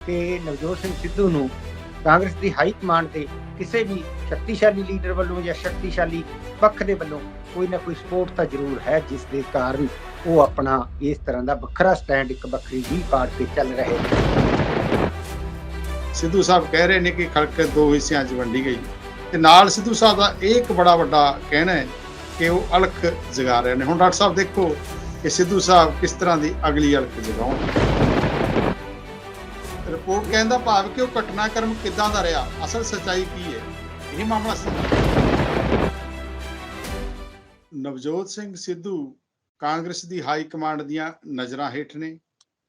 ਕਿ ਨਵਜੋਤ ਸਿੰਘ ਸਿੱਧੂ ਨੂੰ ਕਾਂਗਰਸ ਦੀ ਹਾਈ ਕਮਾਂਡ ਤੇ ਕਿਸੇ ਵੀ ਸ਼ਕਤੀਸ਼ਾਲੀ ਲੀਡਰ ਵੱਲੋਂ ਜਾਂ ਸ਼ਕਤੀਸ਼ਾਲੀ ਪੱਖ ਦੇ ਵੱਲੋਂ ਕੋਈ ਨਾ ਕੋਈ ਸਪੋਰਟ ਤਾਂ ਜ਼ਰੂਰ ਹੈ, ਜਿਸ ਦੇ ਕਾਰਨ ਉਹ ਆਪਣਾ ਇਸ ਤਰ੍ਹਾਂ ਦਾ ਵੱਖਰਾ ਸਟੈਂਡ ਇੱਕ ਵੱਖਰੀ ਹੀ ਪਾੜ 'ਤੇ ਚੱਲ ਰਹੇ ਸਿੱਧੂ ਸਾਹਿਬ ਕਹਿ ਰਹੇ ਨੇ ਕਿ ਖਲਕ ਦੋ ਹਿੱਸਿਆਂ 'ਚ ਵੰਡੀ ਗਈ। ਤੇ ਨਾਲ ਸਿੱਧੂ ਸਾਹਿਬ ਦਾ ਇਹ ਇੱਕ ਬੜਾ ਵੱਡਾ ਕਹਿਣਾ ਹੈ ਕਿ ਉਹ ਅਲਖ ਜਗਾ ਰਹੇ ਨੇ। ਹੁਣ ਡਾਕਟਰ ਸਾਹਿਬ ਦੇਖੋ ਕਿ ਸਿੱਧੂ ਸਾਹਿਬ ਕਿਸ ਤਰ੍ਹਾਂ ਦੀ ਅਗਲੀ ਅਲਖ ਜਗਾਉਣ। ਰਿਪੋਰਟ ਕਹਿੰਦਾ ਭਾਵ ਕਿ ਉਹ ਘਟਨਾਕ੍ਰਮ ਕਿੱਦਾਂ ਦਾ ਰਿਹਾ? ਅਸਲ ਸੱਚਾਈ ਕੀ ਹੈ? ਇਹ ਮਾਮਲਾ ਸੀ। ਨਵਜੋਤ ਸਿੰਘ ਸਿੱਧੂ ਕਾਂਗਰਸ ਦੀ ਹਾਈ ਕਮਾਂਡ ਦੀਆਂ ਨਜ਼ਰਾਂ ਹੇਠ ਨੇ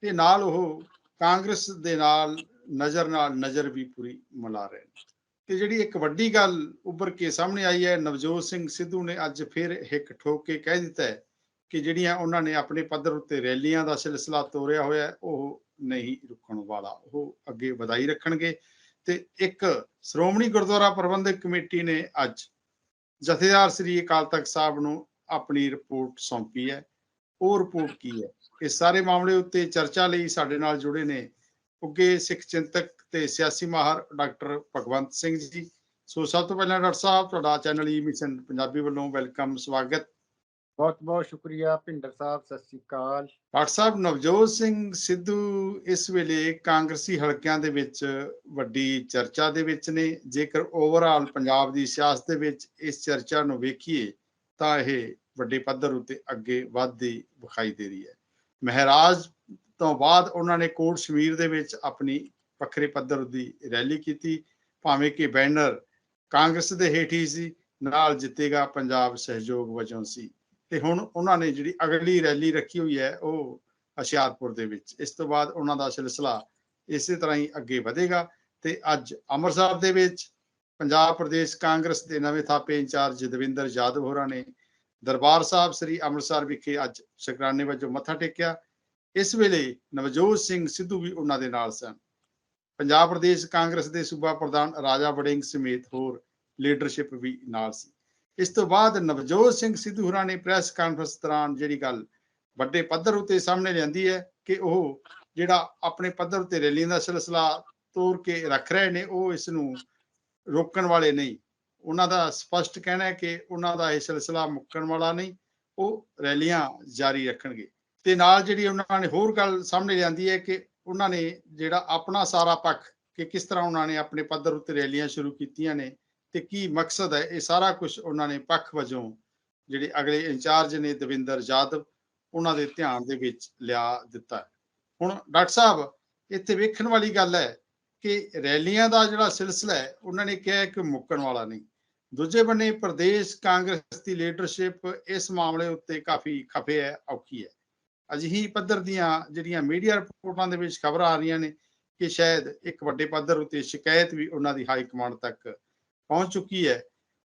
ਤੇ ਨਾਲ ਉਹ ਕਾਂਗਰਸ ਦੇ ਨਾਲ ਨਜ਼ਰ ਨਾਲ ਨਜ਼ਰ ਵੀ ਪੂਰੀ ਮਿਲਾ ਰਹੇ ਨੇ। ਤੇ ਜਿਹੜੀ ਇੱਕ ਵੱਡੀ ਗੱਲ ਉੱਭਰ ਕੇ ਸਾਹਮਣੇ ਆਈ ਹੈ, ਨਵਜੋਤ ਸਿੰਘ ਸਿੱਧੂ ਨੇ ਅੱਜ ਫਿਰ ਹਿੱਕ ਠੋਕ ਕੇ ਕਹਿ ਦਿੱਤਾ ਹੈ ਕਿ ਜਿਹੜੀਆਂ ਉਹਨਾਂ ਨੇ ਆਪਣੇ ਪੱਧਰ ਉੱਤੇ ਰੈਲੀਆਂ ਦਾ ਸਿਲਸਿਲਾ ਤੋਰਿਆ ਹੋਇਆ ਉਹ ਨਹੀਂ ਰੁਕਣ ਵਾਲਾ, ਉਹ ਅੱਗੇ ਵਧਾਈ ਰੱਖਣਗੇ। ਤੇ ਇੱਕ ਸ਼੍ਰੋਮਣੀ ਗੁਰਦੁਆਰਾ ਪ੍ਰਬੰਧਕ ਕਮੇਟੀ ਨੇ ਅੱਜ ਜਥੇਦਾਰ ਸ੍ਰੀ ਅਕਾਲ ਤਖਤ ਸਾਹਿਬ ਨੂੰ ਆਪਣੀ ਰਿਪੋਰਟ ਸੌਂਪੀ ਹੈ। ਉਹ ਰਿਪੋਰਟ ਕੀ ਹੈ? ਇਹ ਸਾਰੇ ਮਾਮਲੇ ਉੱਤੇ ਚਰਚਾ ਲਈ ਸਾਡੇ ਨਾਲ ਜੁੜੇ ਨੇ ਉੱਗੇ ਸਿੱਖ ਚਿੰਤਕ ਤੇ ਸਿਆਸੀ ਮਾਹਰ ਡਾਕਟਰ ਭਗਵੰਤ ਸਿੰਘ ਜੀ। ਸੋ ਸਭ ਤੋਂ ਪਹਿਲਾਂ ਡਾਕਟਰ ਸਾਹਿਬ, ਤੁਹਾਡਾ ਚੈਨਲ ਈ ਮਿਸ਼ਨ ਪੰਜਾਬੀ ਵੱਲੋਂ ਵੈਲਕਮ, ਸਵਾਗਤ। ਬਹੁਤ ਬਹੁਤ ਸ਼ੁਕਰੀਆ ਭਿੰਦਰ ਸਾਹਿਬ, ਸਤਿ ਸ੍ਰੀ ਅਕਾਲ। ਡਾਕਟਰ ਸਾਹਿਬ ਨਵਜੋਤ ਸਿੰਘ ਸਿੱਧੂ ਇਸ ਵੇਲੇ ਕਾਂਗਰਸੀ ਹਲਕਿਆਂ ਦੇ ਵਿੱਚ ਵੱਡੀ ਚਰਚਾ ਦੇ ਵਿੱਚ ਨੇ। ਜੇਕਰ ਓਵਰਆਲ ਪੰਜਾਬ ਦੀ ਸਿਆਸਤ ਦੇ ਵਿੱਚ ਇਸ ਚਰਚਾ ਨੂੰ ਵੇਖੀਏ, ਤਾਂ ਇਹ ਵੱਡੇ ਪੱਧਰ ਉੱਤੇ ਅੱਗੇ ਵੱਧਦੀ ਵਿਖਾਈ ਦੇ ਰਹੀ ਹੈ। ਮਹਾਰਾਜ ਤੋਂ ਬਾਅਦ ਉਹਨਾਂ ਨੇ ਕੋਟ ਸ਼ਮੀਰ ਦੇ ਵਿੱਚ ਆਪਣੀ ਵੱਖਰੇ ਪੱਧਰ ਦੀ ਰੈਲੀ ਕੀਤੀ। ਭਾਵੇਂ ਕਿ ਬੈਨਰ ਕਾਂਗਰਸ ਦੇ ਹੇਠ ਹੀ ਸੀ, ਨਾਲ ਜਿੱਤੇਗਾ ਪੰਜਾਬ ਸਹਿਯੋਗ ਵਜੋਂ ਸੀ। ਤੇ ਹੁਣ ਉਹਨਾਂ ਨੇ ਜਿਹੜੀ ਅਗਲੀ ਰੈਲੀ ਰੱਖੀ ਹੋਈ ਹੈ ਉਹ ਹੁਸ਼ਿਆਰਪੁਰ ਦੇ ਵਿੱਚ। ਇਸ ਤੋਂ ਬਾਅਦ ਉਹਨਾਂ ਦਾ ਸਿਲਸਿਲਾ ਇਸੇ ਤਰ੍ਹਾਂ ਹੀ ਅੱਗੇ ਵਧੇਗਾ ਤੇ ਅੱਜ ਅੰਮ੍ਰਿਤਸਰ ਦੇ ਵਿੱਚ ਪੰਜਾਬ ਪ੍ਰਦੇਸ਼ ਕਾਂਗਰਸ ਦੇ ਨਵੇਂ ਥਾਪੇ ਇੰਚਾਰਜ ਦਵਿੰਦਰ ਯਾਦਵ ਹੋਰਾਂ ਨੇ ਦਰਬਾਰ ਸਾਹਿਬ ਸ੍ਰੀ ਅੰਮ੍ਰਿਤਸਰ ਵਿਖੇ ਅੱਜ ਸ਼ੁਕਰਾਨੇ ਵਜੋਂ ਮੱਥਾ ਟੇਕਿਆ। ਇਸ ਵੇਲੇ ਨਵਜੋਤ ਸਿੰਘ ਸਿੱਧੂ ਵੀ ਉਹਨਾਂ ਦੇ ਨਾਲ ਸਨ। ਪੰਜਾਬ ਪ੍ਰਦੇਸ਼ ਕਾਂਗਰਸ ਦੇ ਸੂਬਾ ਪ੍ਰਧਾਨ ਰਾਜਾ ਵੜਿੰਗ ਸਮੇਤ ਹੋਰ ਲੀਡਰਸ਼ਿਪ ਵੀ ਨਾਲ ਸੀ। ਇਸ ਤੋਂ ਬਾਅਦ ਨਵਜੋਤ ਸਿੰਘ ਸਿੱਧੂ ਹੋਰਾਂ ਨੇ ਪ੍ਰੈਸ ਕਾਨਫਰੰਸ ਦੌਰਾਨ ਜਿਹੜੀ ਗੱਲ ਵੱਡੇ ਪੱਧਰ ਉਤੇ ਸਾਹਮਣੇ ਲਿਆਂਦੀ ਹੈ ਕਿ ਉਹ ਜਿਹੜਾ ਆਪਣੇ ਪੱਧਰ ਉਤੇ ਰੈਲੀਆਂ ਦਾ ਸਿਲਸਿਲਾ ਤੋਰ ਕੇ ਰੱਖ ਰਹੇ ਨੇ, ਉਹ ਇਸ ਨੂੰ ਰੋਕਣ ਵਾਲੇ ਨਹੀਂ। ਉਹਨਾਂ ਦਾ ਸਪਸ਼ਟ ਕਹਿਣਾ ਹੈ ਕਿ ਉਹਨਾਂ ਦਾ ਇਹ ਸਿਲਸਿਲਾ ਮੁੱਕਣ ਵਾਲਾ ਨਹੀਂ, ਉਹ ਰੈਲੀਆਂ ਜਾਰੀ ਰੱਖਣਗੇ। ਤੇ ਨਾਲ ਜਿਹੜੀ ਉਹਨਾਂ ਨੇ ਹੋਰ ਗੱਲ ਸਾਹਮਣੇ ਲਿਆਂਦੀ ਹੈ ਕਿ ਉਹਨਾਂ ਨੇ ਜਿਹੜਾ ਆਪਣਾ ਸਾਰਾ ਪੱਖ ਕਿ ਕਿਸ ਤਰ੍ਹਾਂ ਉਹਨਾਂ ਨੇ ਆਪਣੇ ਪੱਧਰ ਉੱਤੇ ਰੈਲੀਆਂ ਸ਼ੁਰੂ ਕੀਤੀਆਂ ਨੇ ਤੇ ਕੀ ਮਕਸਦ ਹੈ? ਇਹ ਸਾਰਾ ਕੁਝ ਉਹਨਾਂ ਨੇ ਪੱਖ ਵਜੋਂ ਜਿਹੜੇ ਅਗਲੇ ਇੰਚਾਰਜ ਨੇ ਦਵਿੰਦਰ ਯਾਦਵ ਉਹਨਾਂ ਦੇ ਧਿਆਨ ਦੇ ਵਿੱਚ ਲਿਆ ਦਿੱਤਾ ਹੁਣ ਡਾਕਟਰ ਸਾਹਿਬ, ਇੱਥੇ ਵੇਖਣ ਵਾਲੀ ਗੱਲ ਹੈ ਕਿ ਰੈਲੀਆਂ ਦਾ ਜਿਹੜਾ ਸਿਲਸਿਲਾ ਹੈ, ਉਹਨਾਂ ਨੇ ਕਿਹਾ ਕਿ ਮੁੱਕਣ ਵਾਲਾ ਨਹੀਂ। ਦੂਜੇ ਬੰਨੇ ਪ੍ਰਦੇਸ਼ ਕਾਂਗਰਸ ਦੀ ਲੀਡਰਸ਼ਿਪ ਇਸ ਮਾਮਲੇ ਉੱਤੇ ਕਾਫੀ ਖਫੇ ਹੈ, ਔਖੀ ਹੈ। ਅਜਿਹੀ ਪੱਧਰ ਦੀਆਂ ਜਿਹੜੀਆਂ ਮੀਡੀਆ ਰਿਪੋਰਟਾਂ ਦੇ ਵਿੱਚ ਖਬਰਾਂ ਆ ਰਹੀਆਂ ਨੇ ਕਿ ਸ਼ਾਇਦ ਇੱਕ ਵੱਡੇ ਪੱਧਰ ਉੱਤੇ ਸ਼ਿਕਾਇਤ ਵੀ ਉਹਨਾਂ ਦੀ ਹਾਈ ਕਮਾਂਡ ਤੱਕ ਪਹੁੰਚ ਚੁੱਕੀ ਹੈ।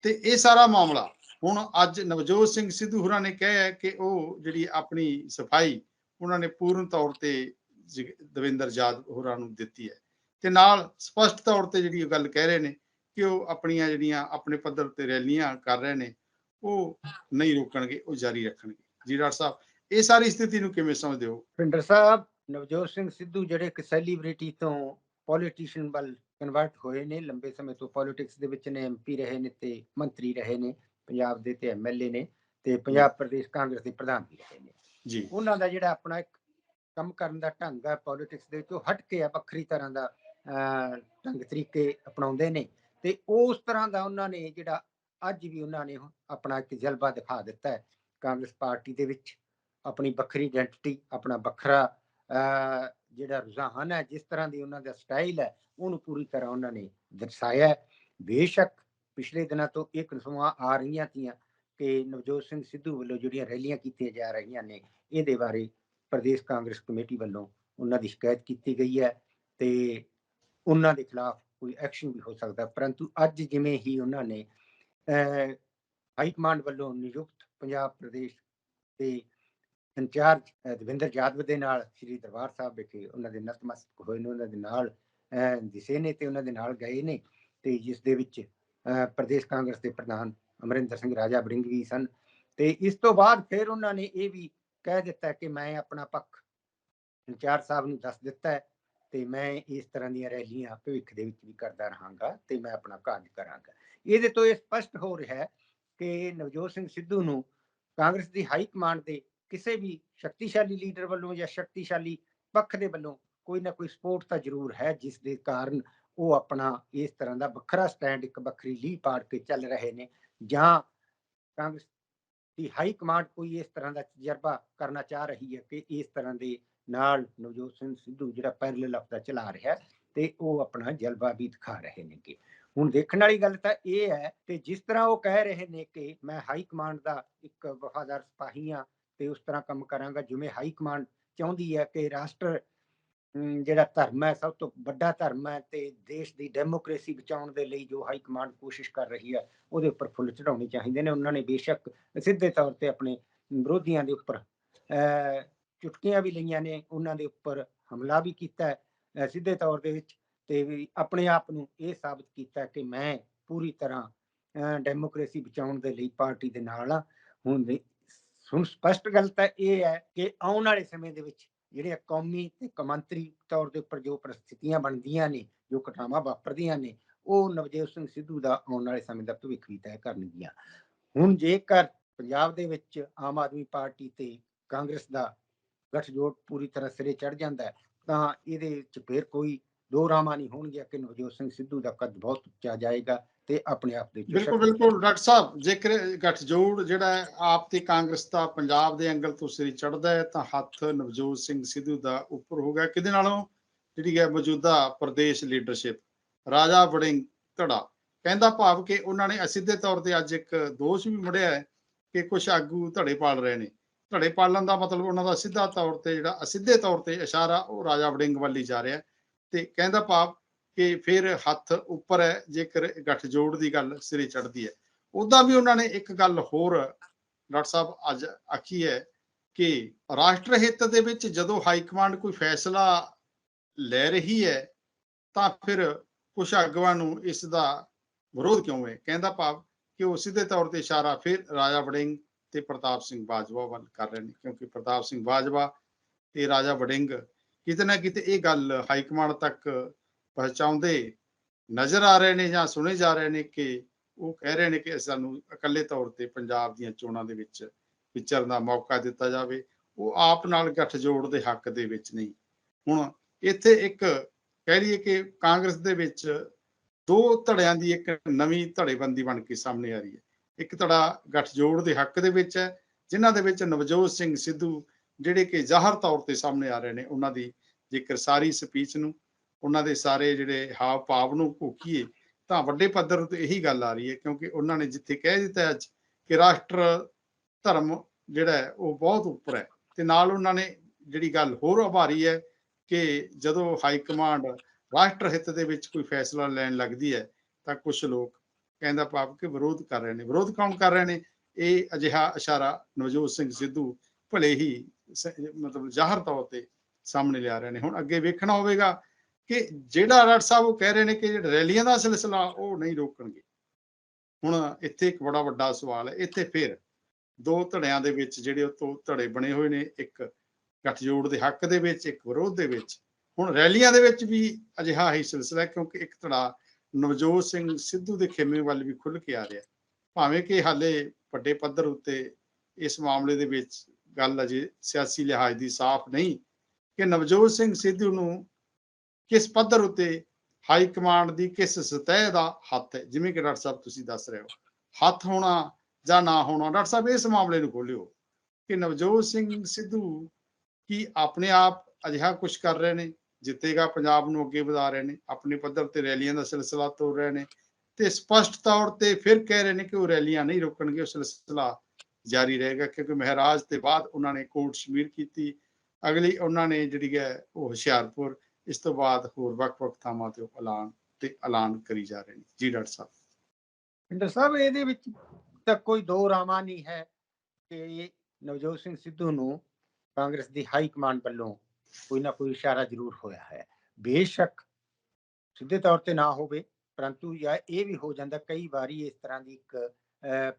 ਤੇ ਇਹ ਸਾਰਾ ਮਾਮਲਾ, ਹੁਣ ਅੱਜ ਨਵਜੋਤ ਸਿੰਘ ਸਿੱਧੂ ਹੋਰਾਂ ਨੇ ਕਿਹਾ ਕਿ ਉਹ ਜਿਹੜੀ ਆਪਣੀ ਸਫ਼ਾਈ, ਉਹਨਾਂ ਨੇ ਪੂਰਨ ਤੌਰ ਤੇ ਦਵਿੰਦਰ ਯਾਦਵ ਹੋਰਾਂ ਨੂੰ ਦਿੱਤੀ ਹੈ। ਤੇ ਨਾਲ ਸਪਸ਼ਟ ਤੌਰ ਤੇ ਜਿਹੜੀ ਉਹ ਗੱਲ ਕਹਿ ਰਹੇ ਨੇ ਕਿ ਉਹ ਆਪਣੀਆਂ ਜਿਹੜੀਆਂ ਆਪਣੇ ਪੱਧਰ ਤੇ ਰੈਲੀਆਂ ਕਰ ਰਹੇ ਨੇ, ਉਹ ਨਹੀਂ ਰੋਕਣਗੇ, ਉਹ ਜਾਰੀ ਰੱਖਣਗੇ। ਜੀ ਡਾਕਟਰ ਸਾਹਿਬ, ਇਹ ਸਾਰੀ ਸਥਿਤੀ ਨੂੰ ਕਿਵੇਂ ਸਮਝਦੇ ਹੋ? ਭਿੰਦਰ ਸਾਹਿਬ, ਨਵਜੋਤ ਸਿੰਘ ਸਿੱਧੂ ਜਿਹੜੇ ਇੱਕ ਸੈਲੀਬ੍ਰਿਟੀ ਤੋਂ ਪੋਲੀਟੀਸ਼ੀਅਨ ਵੱਲ ਕਨਵਰਟ ਹੋਏ ਨੇ ਲੰਬੇ ਸਮੇਂ ਤੋਂ ਪੋਲਿਟਿਕਸ ਦੇ ਵਿੱਚ ਨੇ ਐਮਪੀ ਰਹੇ ਨੇ ਤੇ ਮੰਤਰੀ ਰਹੇ ਨੇ ਪੰਜਾਬ ਦੇ ਤੇ ਐਮਐਲਏ ਨੇ ਤੇ ਪੰਜਾਬ ਪ੍ਰਦੇਸ਼ ਕਾਂਗਰਸ ਦੇ ਪ੍ਰਧਾਨ ਵੀ ਰਹੇ ਨੇ। ਜੀ। ਉਹਨਾਂ ਦਾ ਜਿਹੜਾ ਆਪਣਾ ਇੱਕ ਕੰਮ ਕਰਨ ਦਾ ਢੰਗ ਹੈ ਪੋਲਿਟਿਕਸ ਦੇ ਵਿੱਚੋਂ ਹਟ ਕੇ ਆ ਵੱਖਰੀ ਤਰ੍ਹਾਂ ਦਾ ਢੰਗ ਤਰੀਕੇ ਅਪਣਾਉਂਦੇ ਨੇ ਤੇ ਉਸ ਤਰ੍ਹਾਂ ਦਾ ਉਹਨਾਂ ਨੇ ਜਿਹੜਾ ਅੱਜ ਵੀ ਉਹਨਾਂ ਨੇ ਆਪਣਾ ਇੱਕ ਜਲਵਾ ਦਿਖਾ ਦਿੱਤਾ ਹੈ। ਕਾਂਗਰਸ ਪਾਰਟੀ ਦੇ ਵਿੱਚ ਆਪਣੀ ਵੱਖਰੀ ਆਇਡੈਂਟੀਟੀ ਆਪਣਾ ਵੱਖਰਾ ਜਿਹੜਾ ਰੁਝਾਨ ਹੈ ਜਿਸ ਤਰ੍ਹਾਂ ਦੀ ਉਹਨਾਂ ਦਾ ਸਟਾਈਲ ਹੈ ਉਹਨੂੰ ਪੂਰੀ ਤਰ੍ਹਾਂ ਉਹਨਾਂ ਨੇ ਦਰਸਾਇਆ ਬੇਸ਼ੱਕ ਪਿਛਲੇ ਦਿਨਾਂ ਤੋਂ ਇਹ ਕਨਸੂਆਂ ਆ ਰਹੀਆਂ ਤੀਆਂ ਕਿ ਨਵਜੋਤ ਸਿੰਘ ਸਿੱਧੂ ਵੱਲੋਂ ਜਿਹੜੀਆਂ ਰੈਲੀਆਂ ਕੀਤੀਆਂ ਜਾ ਰਹੀਆਂ ਨੇ, ਇਹਦੇ ਬਾਰੇ ਪ੍ਰਦੇਸ਼ ਕਾਂਗਰਸ ਕਮੇਟੀ ਵੱਲੋਂ ਉਹਨਾਂ ਦੀ ਸ਼ਿਕਾਇਤ ਕੀਤੀ ਗਈ ਹੈ ਤੇ ਉਹਨਾਂ ਦੇ ਖਿਲਾਫ ਕੋਈ ਐਕਸ਼ਨ ਵੀ ਹੋ ਸਕਦਾ ਪਰੰਤੂ ਅੱਜ ਜਿਵੇਂ ਹੀ ਉਹਨਾਂ ਨੇ ਹਾਈ ਕਮਾਂਡ ਵੱਲੋਂ ਨਿਯੁਕਤ ਪੰਜਾਬ ਪ੍ਰਦੇਸ਼ ਦੇ ਇੰਚਾਰਜ ਦਵਿੰਦਰ ਯਾਦਵ ਦੇ ਨਾਲ ਸ੍ਰੀ ਦਰਬਾਰ ਸਾਹਿਬ ਵਿਖੇ ਉਹਨਾਂ ਦੇ ਨਤਮਸਤਕ ਹੋਏ ਨੇ, ਉਹਨਾਂ ਦੇ ਨਾਲ ਦਿਸੇ ਨੇ ਤੇ ਉਹਨਾਂ ਦੇ ਨਾਲ ਗਏ ਨੇ ਤੇ ਜਿਸ ਦੇ ਵਿੱਚ ਪ੍ਰਦੇਸ਼ ਕਾਂਗਰਸ ਦੇ ਪ੍ਰਧਾਨ ਅਮਰਿੰਦਰ ਸਿੰਘ ਰਾਜਾ ਬੜਿੰਗ ਵੀ ਸਨ ਤੇ ਇਸ ਤੋਂ ਬਾਅਦ ਫਿਰ ਉਹਨਾਂ ਨੇ ਇਹ ਵੀ ਕਹਿ ਦਿੱਤਾ ਕਿ ਮੈਂ ਆਪਣਾ ਪੱਖ ਇੰਚਾਰਜ ਸਾਹਿਬ ਨੂੰ ਦੱਸ ਦਿੱਤਾ ਹੈ ਤੇ ਮੈਂ ਇਸ ਤਰ੍ਹਾਂ ਦੀਆਂ ਰੈਲੀਆਂ ਭਵਿੱਖ ਦੇ ਵਿੱਚ ਵੀ ਕਰਦਾ ਰਹਾਂਗਾ ਤੇ ਮੈਂ ਆਪਣਾ ਕਾਰਜ ਕਰਾਂਗਾ। ਇਹਦੇ ਤੋਂ ਇਹ ਸਪਸ਼ਟ ਹੋ ਰਿਹਾ ਹੈ ਕਿ ਨਵਜੋਤ ਸਿੰਘ ਸਿੱਧੂ ਨੂੰ ਕਾਂਗਰਸ ਦੀ ਹਾਈ ਕਮਾਂਡ ਦੇ ਕਿਸੇ ਵੀ ਸ਼ਕਤੀਸ਼ਾਲੀ ਲੀਡਰ ਵੱਲੋਂ ਜਾਂ ਸ਼ਕਤੀਸ਼ਾਲੀ ਪੱਖ ਦੇ ਵੱਲੋਂ ਕੋਈ ਨਾ ਕੋਈ ਸਪੋਰਟ ਤਾਂ ਜ਼ਰੂਰ ਹੈ, ਜਿਸ ਦੇ ਕਾਰਨ ਉਹ ਆਪਣਾ ਇਸ ਤਰ੍ਹਾਂ ਦਾ ਵੱਖਰਾ ਸਟੈਂਡ ਇੱਕ ਵੱਖਰੀ ਲੀਹ ਪਾੜ ਕੇ ਚੱਲ ਰਹੇ ਨੇ ਜਾਂ ਕਾਂਗਰਸ ਦੀ ਹਾਈ ਕਮਾਂਡ ਕੋਈ ਇਸ ਤਰ੍ਹਾਂ ਦਾ ਤਜਰਬਾ ਕਰਨਾ ਚਾਹ ਰਹੀ ਹੈ ਕਿ ਇਸ ਤਰ੍ਹਾਂ ਦੇ ਨਾਲ ਨਵਜੋਤ ਸਿੰਘ ਸਿੱਧੂ ਜਿਹੜਾ ਪੈਰਲਲ ਹਫਤਾ ਚਲਾ ਰਿਹਾ ਤੇ ਉਹ ਆਪਣਾ ਜਲਵਾ ਵੀ ਦਿਖਾ ਰਹੇ ਨੇਗੇ। ਹੁਣ ਦੇਖਣ ਵਾਲੀ ਗੱਲ ਤਾਂ ਇਹ ਹੈ ਕਿ ਜਿਸ ਤਰ੍ਹਾਂ ਉਹ ਕਹਿ ਰਹੇ ਨੇ ਕਿ ਮੈਂ ਹਾਈ ਕਮਾਂਡ ਦਾ ਇੱਕ ਵਫਾਦਾਰ ਸਿਪਾਹੀ ਹਾਂ ਤੇ ਉਸ ਤਰ੍ਹਾਂ ਕੰਮ ਕਰਾਂਗਾ, ਜਿਵੇਂ ਹਾਈ ਕਮਾਂਡ ਚਾਹੁੰਦੀ ਹੈ ਕਿ ਰਾਸ਼ਟਰ ਜਿਹੜਾ ਧਰਮ ਹੈ ਸਭ ਤੋਂ ਵੱਡਾ ਧਰਮ ਹੈ ਤੇ ਦੇਸ਼ ਦੀ ਡੈਮੋਕ੍ਰੇਸੀ ਬਚਾਉਣ ਦੇ ਲਈ ਜੋ ਹਾਈ ਕਮਾਂਡ ਕੋਸ਼ਿਸ਼ ਕਰ ਰਹੀ ਹੈ ਉਹਦੇ ਉੱਪਰ ਫੁੱਲ ਚੜਾਉਣੇ ਚਾਹੀਦੇ ਨੇ। ਉਹਨਾਂ ਨੇ ਬੇਸ਼ੱਕ ਸਿੱਧੇ ਤੌਰ ਤੇ ਆਪਣੇ ਵਿਰੋਧੀਆਂ ਦੇ ਉੱਪਰ ਚੁਟਕੀਆਂ ਵੀ ਲਈਆਂ ਨੇ ਉਹਨਾਂ ਦੇ ਉੱਪਰ ਹਮਲਾ ਵੀ ਕੀਤਾ ਸਿੱਧੇ ਤੌਰ ਦੇ ਵਿੱਚ ਤੇ ਵੀ ਆਪਣੇ ਆਪ ਨੂੰ ਇਹ ਸਾਬਤ ਕੀਤਾ ਕਿ ਮੈਂ ਪੂਰੀ ਤਰ੍ਹਾਂ ਅਹ, ਡੈਮੋਕ੍ਰੇਸੀ ਬਚਾਉਣ ਦੇ ਲਈ ਪਾਰਟੀ ਦੇ ਨਾਲ ਹਾਂ। ਹੁਣ ਹੁਣ ਸਪਸ਼ਟ ਗੱਲ ਤਾਂ ਇਹ ਹੈ ਕਿ ਆਉਣ ਵਾਲੇ ਸਮੇਂ ਦੇ ਵਿੱਚ ਜਿਹੜੀਆਂ ਕੌਮੀ ਤੇ ਕੌਮਾਂਤਰੀ ਤੌਰ ਦੇ ਉੱਪਰ ਜੋ ਪ੍ਰਸਥਿਤੀਆਂ ਬਣਦੀਆਂ ਨੇ, ਜੋ ਘਟਨਾਵਾਂ ਵਾਪਰਦੀਆਂ ਨੇ, ਉਹ ਨਵਜੋਤ ਸਿੰਘ ਸਿੱਧੂ ਦਾ ਆਉਣ ਵਾਲੇ ਸਮੇਂ ਦਾ ਭਵਿੱਖ ਵੀ ਤੈਅ ਕਰਨਗੀਆਂ। ਹੁਣ ਜੇਕਰ ਪੰਜਾਬ ਦੇ ਵਿੱਚ ਆਮ ਆਦਮੀ ਪਾਰਟੀ ਤੇ ਕਾਂਗਰਸ ਦਾ ਗੱਠਜੋੜ ਪੂਰੀ ਤਰ੍ਹਾਂ ਸਿਰੇ ਚੜ ਜਾਂਦਾ ਤਾਂ ਇਹਦੇ ਵਿੱਚ ਫਿਰ ਕੋਈ ਦੋ ਰਾਮਾਂ ਨਹੀਂ ਹੋਣਗੀਆਂ ਕਿ ਨਵਜੋਤ ਸਿੰਘ ਸਿੱਧੂ ਦਾ ਕੱਦ ਬਹੁਤ ਉੱਚਾ ਜਾਏਗਾ। ਤੇ ਆਪਣੇ ਆਪ ਦੇ ਵਿੱਚ ਬਿਲਕੁਲ ਬਿਲਕੁਲ ਡਾਕਟਰ ਸਾਹਿਬ ਜੇਕਰ ਗੱਠਜੋੜ ਜਿਹੜਾ ਆਪ ਤੇ ਕਾਂਗਰਸ ਦਾ ਪੰਜਾਬ ਦੇ ਐਂਗਲ ਤੋਂ ਸਿਰ ਚੜਦਾ ਹੈ ਤਾਂ ਹੱਥ ਨਵਜੋਤ ਸਿੰਘ ਸਿੱਧੂ ਦਾ ਉੱਪਰ ਹੋ ਗਿਆ। ਕਿਹਦੇ ਨਾਲੋਂ? ਜਿਹੜੀ ਹੈ ਮੌਜੂਦਾ ਪ੍ਰਦੇਸ਼ ਲੀਡਰਸ਼ਿਪ ਰਾਜਾ ਵੜਿੰਗ ਧੜਾ। ਕਹਿੰਦਾ ਭਾਵ ਕਿ ਉਹਨਾਂ ਨੇ ਅਸਿੱਧੇ ਤੌਰ ਤੇ ਅੱਜ ਇੱਕ ਦੋਸ਼ ਵੀ ਮੁੜਿਆ ਹੈ ਕਿ ਕੁਝ ਆਗੂ ਧੜੇ ਪਾਲ ਰਹੇ ਨੇ। ਧੜੇ ਪਾਲਣ ਦਾ ਮਤਲਬ ਉਹਨਾਂ ਦਾ ਸਿੱਧਾ ਤੌਰ ਤੇ ਜਿਹੜਾ ਅਸਿੱਧੇ ਤੌਰ ਤੇ ਇਸ਼ਾਰਾ ਉਹ ਰਾਜਾ ਵੜਿੰਗ ਵੱਲ ਹੀ ਜਾ ਰਿਹਾ ਤੇ ਕਹਿੰਦਾ ਭਾਵ ਕਿ ਫਿਰ ਹੱਥ ਉੱਪਰ ਹੈ, ਜੇਕਰ ਗੱਠਜੋੜ ਦੀ ਗੱਲ ਸਿਰੇ ਚੜਦੀ ਹੈ। ਉਦਾਂ ਵੀ ਉਹਨਾਂ ਨੇ ਇੱਕ ਗੱਲ ਹੋਰ ਡਾਕਟਰ ਸਾਹਿਬ ਅੱਜ ਆਖੀ ਹੈ ਕਿ ਰਾਸ਼ਟਰ ਹਿੱਤ ਦੇ ਵਿੱਚ ਜਦੋਂ ਹਾਈ ਕਮਾਂਡ ਕੋਈ ਫੈਸਲਾ ਲੈ ਰਹੀ ਹੈ, ਤਾਂ ਫਿਰ ਕੁਝ ਆਗੂਆਂ ਨੂੰ ਇਸ ਦਾ ਵਿਰੋਧ ਕਿਉਂ ਹੈ? ਕਹਿੰਦਾ ਭਾਵ ਕਿ ਉਹ ਸਿੱਧੇ ਤੌਰ ਤੇ ਇਸ਼ਾਰਾ ਫਿਰ ਰਾਜਾ ਵੜਿੰਗ ਤੇ ਪ੍ਰਤਾਪ ਸਿੰਘ ਬਾਜਵਾ ਵੱਲ ਕਰ ਰਹੇ ਨੇ, ਕਿਉਂਕਿ ਪ੍ਰਤਾਪ ਸਿੰਘ ਬਾਜਵਾ ਤੇ ਰਾਜਾ ਵੜਿੰਗ ਕਿਤੇ ਨਾ ਕਿਤੇ ਇਹ ਗੱਲ ਹਾਈ ਕਮਾਂਡ ਤੱਕ ਪਹੁੰਚਾਉਂਦੇ ਨਜ਼ਰ ਆ ਰਹੇ ਨੇ ਜਾਂ ਸੁਣੇ ਜਾ ਰਹੇ ਨੇ ਕਿ ਉਹ ਕਹਿ ਰਹੇ ਨੇ ਕਿ ਸਾਨੂੰ ਇਕੱਲੇ ਤੌਰ ਤੇ ਪੰਜਾਬ ਦੀਆਂ ਚੋਣਾਂ ਦੇ ਵਿੱਚ ਵਿਚਰਨ ਦਾ ਮੌਕਾ ਦਿੱਤਾ ਜਾਵੇ। ਉਹ ਆਪ ਨਾਲ ਗੱਠਜੋੜ ਦੇ ਹੱਕ ਦੇ ਵਿੱਚ ਨਹੀਂ। ਹੁਣ ਇੱਥੇ ਇੱਕ ਕਹਿ ਲਈਏ ਕਿ ਕਾਂਗਰਸ ਦੇ ਵਿੱਚ ਦੋ ਧੜਿਆਂ ਦੀ ਇੱਕ ਨਵੀਂ ਧੜੇਬੰਦੀ ਬਣ ਕੇ ਸਾਹਮਣੇ ਆ ਰਹੀ ਹੈ। ਇੱਕ ਧੜਾ ਗੱਠਜੋੜ ਦੇ ਹੱਕ ਦੇ ਵਿੱਚ ਹੈ, ਜਿਨ੍ਹਾਂ ਦੇ ਵਿੱਚ ਨਵਜੋਤ ਸਿੰਘ ਸਿੱਧੂ ਜਿਹੜੇ ਕਿ ਜ਼ਾਹਰ ਤੌਰ ਤੇ ਸਾਹਮਣੇ ਆ ਰਹੇ ਨੇ, ਉਹਨਾਂ ਦੀ ਜੇਕਰ ਸਾਰੀ ਸਪੀਚ ਨੂੰ ਉਹਨਾਂ ਦੇ ਸਾਰੇ ਜਿਹੜੇ ਹਾਵ ਭਾਵ ਨੂੰ ਘੋਖੀਏ ਤਾਂ ਵੱਡੇ ਪੱਧਰ ਤੇ ਇਹੀ ਗੱਲ ਆ ਰਹੀ ਹੈ, ਕਿਉਂਕਿ ਉਹਨਾਂ ਨੇ ਜਿੱਥੇ ਕਹਿ ਦਿੱਤਾ ਅੱਜ ਕਿ ਰਾਸ਼ਟਰ ਧਰਮ ਜਿਹੜਾ ਹੈ, ਉਹ ਬਹੁਤ ਉੱਪਰ ਹੈ। ਤੇ ਨਾਲ ਉਹਨਾਂ ਨੇ ਜਿਹੜੀ ਗੱਲ ਹੋਰ ਉਭਾਰੀ ਹੈ ਕਿ ਜਦੋਂ ਹਾਈ ਕਮਾਂਡ ਰਾਸ਼ਟਰ ਹਿੱਤ ਦੇ ਵਿੱਚ ਕੋਈ ਫੈਸਲਾ ਲੈਣ ਲੱਗਦੀ ਹੈ, ਤਾਂ ਕੁਝ ਲੋਕ ਕਹਿੰਦਾ ਭਾਵ ਕਿ ਵਿਰੋਧ ਕਰ ਰਹੇ ਨੇ। ਵਿਰੋਧ ਕੌਣ ਕਰ ਰਹੇ ਨੇ? ਇਹ ਅਜਿਹਾ ਇਸ਼ਾਰਾ ਨਵਜੋਤ ਸਿੰਘ ਸਿੱਧੂ ਭਲੇ ਹੀ ਮਤਲਬ ਜ਼ਾਹਰ ਤੌਰ ਤੇ ਸਾਹਮਣੇ ਲਿਆ ਰਹੇ ਨੇ। ਹੁਣ ਅੱਗੇ ਵੇਖਣਾ ਹੋਵੇਗਾ ਕਿ ਜਿਹੜਾ ਰਾਜ ਸਾਹਿਬ ਉਹ ਕਹਿ ਰਹੇ ਨੇ ਕਿ ਜਿਹੜਾ ਰੈਲੀਆਂ ਦਾ ਸਿਲਸਿਲਾ ਉਹ ਨਹੀਂ ਰੋਕਣਗੇ। ਹੁਣ ਇੱਥੇ ਇੱਕ ਬੜਾ ਵੱਡਾ ਸਵਾਲ ਹੈ, ਇੱਥੇ ਫਿਰ ਦੋ ਧੜਿਆਂ ਦੇ ਵਿੱਚ ਜਿਹੜੇ ਉਹ ਧੜੇ ਬਣੇ ਹੋਏ ਨੇ, ਇੱਕ ਗੱਠਜੋੜ ਦੇ ਹੱਕ ਦੇ ਵਿੱਚ, ਇੱਕ ਵਿਰੋਧ ਦੇ ਵਿੱਚ, ਹੁਣ ਰੈਲੀਆਂ ਦੇ ਵਿੱਚ ਵੀ ਅਜਿਹਾ ਹੀ ਸਿਲਸਿਲਾ ਕਿਉਂਕਿ ਇੱਕ ਧੜਾ ਨਵਜੋਤ ਸਿੰਘ ਸਿੱਧੂ ਦੇ ਖੇਮੇ ਵੱਲ ਵੀ ਖੁੱਲ ਕੇ ਆ ਰਿਹਾ। ਭਾਵੇਂ ਕਿ ਹਾਲੇ ਵੱਡੇ ਪੱਧਰ ਉੱਤੇ ਇਸ ਮਾਮਲੇ ਦੇ ਵਿੱਚ ਗੱਲ ਅਜੇ ਸਿਆਸੀ ਲਿਹਾਜ਼ ਦੀ ਸਾਫ਼ ਨਹੀਂ, ਕਿ ਨਵਜੋਤ ਸਿੰਘ ਸਿੱਧੂ ਨੂੰ ਕਿਸ ਪੱਧਰ ਉੱਤੇ ਹਾਈ ਕਮਾਂਡ ਦੀ ਕਿਸ ਸਤਹ ਦਾ ਹੱਥ ਹੈ? ਜਿਵੇਂ ਕਿ ਡਾਕਟਰ ਸਾਹਿਬ ਤੁਸੀਂ ਦੱਸ ਰਹੇ ਹੋ। ਹੱਥ ਹੋਣਾ ਜਾਂ ਨਾ ਹੋਣਾ, ਡਾਕਟਰ ਸਾਹਿਬ ਇਸ ਮਾਮਲੇ ਨੂੰ ਖੋਲਿਓ ਕਿ ਨਵਜੋਤ ਸਿੰਘ ਸਿੱਧੂ ਕੀ ਆਪਣੇ ਆਪ ਅਜਿਹਾ ਕੁਝ ਕਰ ਰਹੇ ਨੇ, ਜਿੱਤੇਗਾ, ਪੰਜਾਬ ਨੂੰ ਅੱਗੇ ਵਧਾ ਰਹੇ ਨੇ, ਆਪਣੇ ਪੱਧਰ ਤੇ ਰੈਲੀਆਂ ਦਾ ਸਿਲਸਿਲਾ ਤੋੜ ਰਹੇ ਨੇ ਤੇ ਸਪਸ਼ਟ ਤੌਰ ਤੇ ਫਿਰ ਕਹਿ ਰਹੇ ਨੇ ਕਿ ਉਹ ਰੈਲੀਆਂ ਨਹੀਂ ਰੋਕਣਗੇ, ਉਹ ਸਿਲਸਿਲਾ ਜਾਰੀ ਰਹੇਗਾ ਕਿਉਂਕਿ ਮਹਾਰਾਜ ਤੇ ਬਾਅਦ ਉਹਨਾਂ ਨੇ ਕੋਟ ਸ਼ਮੀਰ ਕੀਤੀ, ਅਗਲੀ ਉਹਨਾਂ ਨੇ ਜਿਹੜੀ ਹੈ ਉਹ ਹੁਸ਼ਿਆਰਪੁਰ ਇਸ ਤੋਂ ਬਾਅਦ ਹੋਰ ਵੱਖ-ਵੱਖ ਥਾਵਾਂ ਤੇ ਐਲਾਨ ਤੇ ਐਲਾਨ ਕਰੀ ਜਾ ਰਹੇ ਨੇ। ਜੀ ਡਾਕਟਰ ਸਾਹਿਬ। ਪਿੰਦਰ ਸਾਹਿਬ, ਇਹਦੇ ਵਿੱਚ ਤਾਂ ਕੋਈ ਦੋ ਰਾਮਾ ਨਹੀਂ ਹੈ ਕਿ ਨਵਜੋਤ ਸਿੰਘ ਸਿੱਧੂ ਨੂੰ ਕਾਂਗਰਸ ਦੀ ਹਾਈ ਕਮਾਂਡ ਵੱਲੋਂ ਕੋਈ ਨਾ ਕੋਈ ਇਸ਼ਾਰਾ ਜ਼ਰੂਰ ਹੋਇਆ ਹੈ। ਬੇਸ਼ੱਕ ਸਿੱਧੇ ਤੌਰ ਤੇ ਨਾ ਹੋਵੇ, ਪਰੰਤੂ ਜਾਂ ਇਹ ਵੀ ਹੋ ਜਾਂਦਾ, ਕਈ ਵਾਰੀ ਇਸ ਤਰ੍ਹਾਂ ਦੀ ਇੱਕ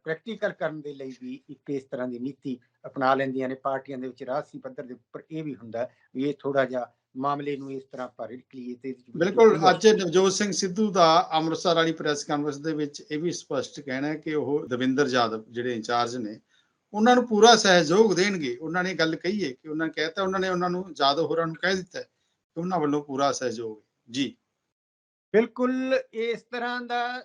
ਪ੍ਰੈਕਟੀਕਲ ਕਰਨ ਦੇ ਲਈ ਵੀ ਇੱਕ ਇਸ ਤਰ੍ਹਾਂ ਦੀ ਨੀਤੀ ਅਪਣਾ ਲੈਂਦੀਆਂ ਨੇ, ਪਾਰਟੀਆਂ ਦੇ ਵਿੱਚ ਰਾਜਸੀ ਪੱਧਰ ਦੇ ਉੱਪਰ ਇਹ ਵੀ ਹੁੰਦਾ ਵੀ ਇਹ ਥੋੜਾ ਜਿਹਾ ਮਾਮਲੇ ਨੂੰ ਇਸ ਤਰ੍ਹਾਂ ਪਰ ਕਲੀਏ ਤੇ ਬਿਲਕੁਲ ਅੱਜ ਨਵਜੋਤ ਸਿੰਘ ਸਿੱਧੂ ਦਾ ਅੰਮ੍ਰਿਤਸਰ ਵਾਲੀ ਪ੍ਰੈਸ ਕਾਨਫਰੰਸ ਦੇ ਵਿੱਚ ਇਹ ਵੀ ਸਪਸ਼ਟ ਕਹਿਣਾ ਹੈ ਕਿ ਉਹ ਦਵਿੰਦਰ ਯਾਦਵ ਜਿਹੜੇ ਇੰਚਾਰਜ ਨੇ ਉਹਨਾਂ ਨੂੰ ਪੂਰਾ ਸਹਿਯੋਗ ਦੇਣਗੇ ਉਹਨਾਂ ਨੇ ਗੱਲ ਕਹੀ ਹੈ ਕਿ ਉਹਨਾਂ ਨੇ ਕਹਿਤਾ ਉਹਨਾਂ ਨੇ ਉਹਨਾਂ ਨੂੰ ਯਾਦਵ ਹੋਰਾਂ ਨੂੰ ਕਹਿ ਦਿੱਤਾ ਕਿ ਉਹਨਾਂ ਵੱਲੋਂ ਪੂਰਾ ਸਹਿਯੋਗ। ਜੀ ਬਿਲਕੁਲ ਇਸ ਤਰ੍ਹਾਂ ਦਾ